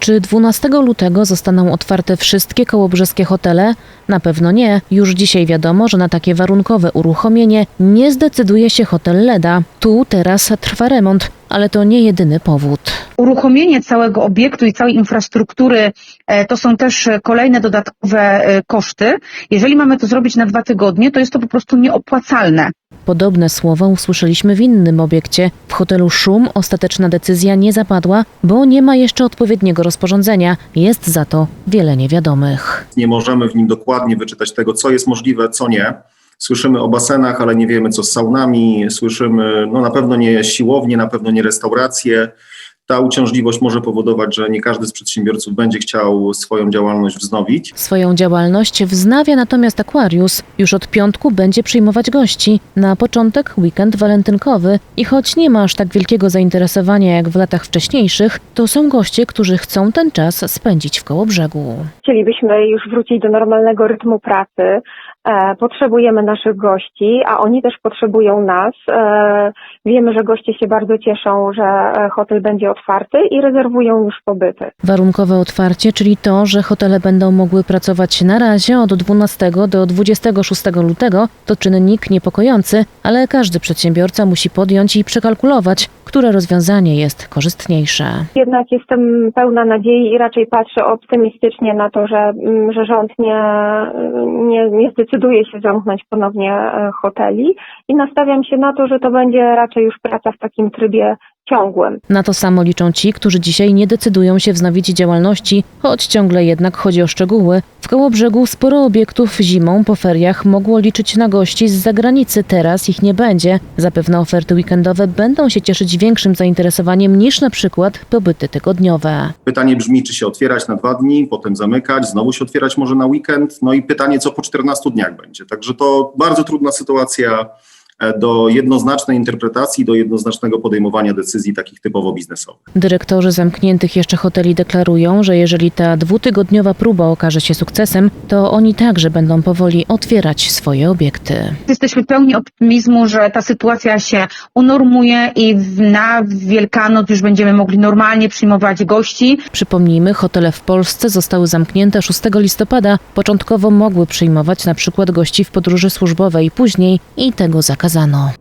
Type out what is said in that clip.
Czy 12 lutego zostaną otwarte wszystkie kołobrzeskie hotele? Na pewno nie. Już dzisiaj wiadomo, że na takie warunkowe uruchomienie nie zdecyduje się hotel Leda. Tu teraz trwa remont, ale to nie jedyny powód. Uruchomienie całego obiektu i całej infrastruktury e, to są też kolejne dodatkowe e, koszty. Jeżeli mamy to zrobić na dwa tygodnie, to jest to po prostu nieopłacalne. Podobne słowa usłyszeliśmy w innym obiekcie. W hotelu Szum ostateczna decyzja nie zapadła, bo nie ma jeszcze odpowiedniego rozporządzenia. Jest za to wiele niewiadomych. Nie możemy w nim dokładnie wyczytać tego, co jest możliwe, co nie. Słyszymy o basenach, ale nie wiemy, co z saunami. Słyszymy, no na pewno nie siłownie, na pewno nie restauracje. Ta uciążliwość może powodować, że nie każdy z przedsiębiorców będzie chciał swoją działalność wznowić. Swoją działalność wznawia natomiast Aquarius. Już od piątku będzie przyjmować gości. Na początek weekend walentynkowy i choć nie ma aż tak wielkiego zainteresowania jak w latach wcześniejszych, to są goście, którzy chcą ten czas spędzić w Kołobrzegu. Chcielibyśmy już wrócić do normalnego rytmu pracy. E, potrzebujemy naszych gości, a oni też potrzebują nas. E, wiemy, że goście się bardzo cieszą, że e, hotel będzie otwarty i rezerwują już pobyty. Warunkowe otwarcie, czyli to, że hotele będą mogły pracować na razie od 12 do 26 lutego, to czynnik niepokojący, ale każdy przedsiębiorca musi podjąć i przekalkulować, które rozwiązanie jest korzystniejsze. Jednak jestem pełna nadziei i raczej patrzę optymistycznie na to, że, mm, że rząd nie, nie, nie zdecyduje się zamknąć ponownie e, hoteli i nastawiam się na to, że to będzie raczej już praca w takim trybie ciągłym. Na to samo liczą ci, którzy dzisiaj nie decydują się wznowić działalności, choć ciągle jednak chodzi o szczegóły. W Kołobrzegu sporo obiektów zimą po feriach mogło liczyć na gości z zagranicy, teraz ich nie będzie. Zapewne oferty weekendowe będą się cieszyć większym zainteresowaniem niż na przykład pobyty tygodniowe. Pytanie brzmi, czy się otwierać na dwa dni, potem zamykać, znowu się otwierać może na weekend. No i pytanie, co po 14 dniach będzie. Także to bardzo trudna sytuacja do jednoznacznej interpretacji, do jednoznacznego podejmowania decyzji takich typowo biznesowych. Dyrektorzy zamkniętych jeszcze hoteli deklarują, że jeżeli ta dwutygodniowa próba okaże się sukcesem, to oni także będą powoli otwierać swoje obiekty. Jesteśmy pełni optymizmu, że ta sytuacja się unormuje i w- na Wielkanoc już będziemy mogli normalnie przyjmować gości. Przypomnijmy, hotele w Polsce zostały zamknięte 6 listopada. Początkowo mogły przyjmować na przykład gości w podróży służbowej, później i tego zakazano. Казану.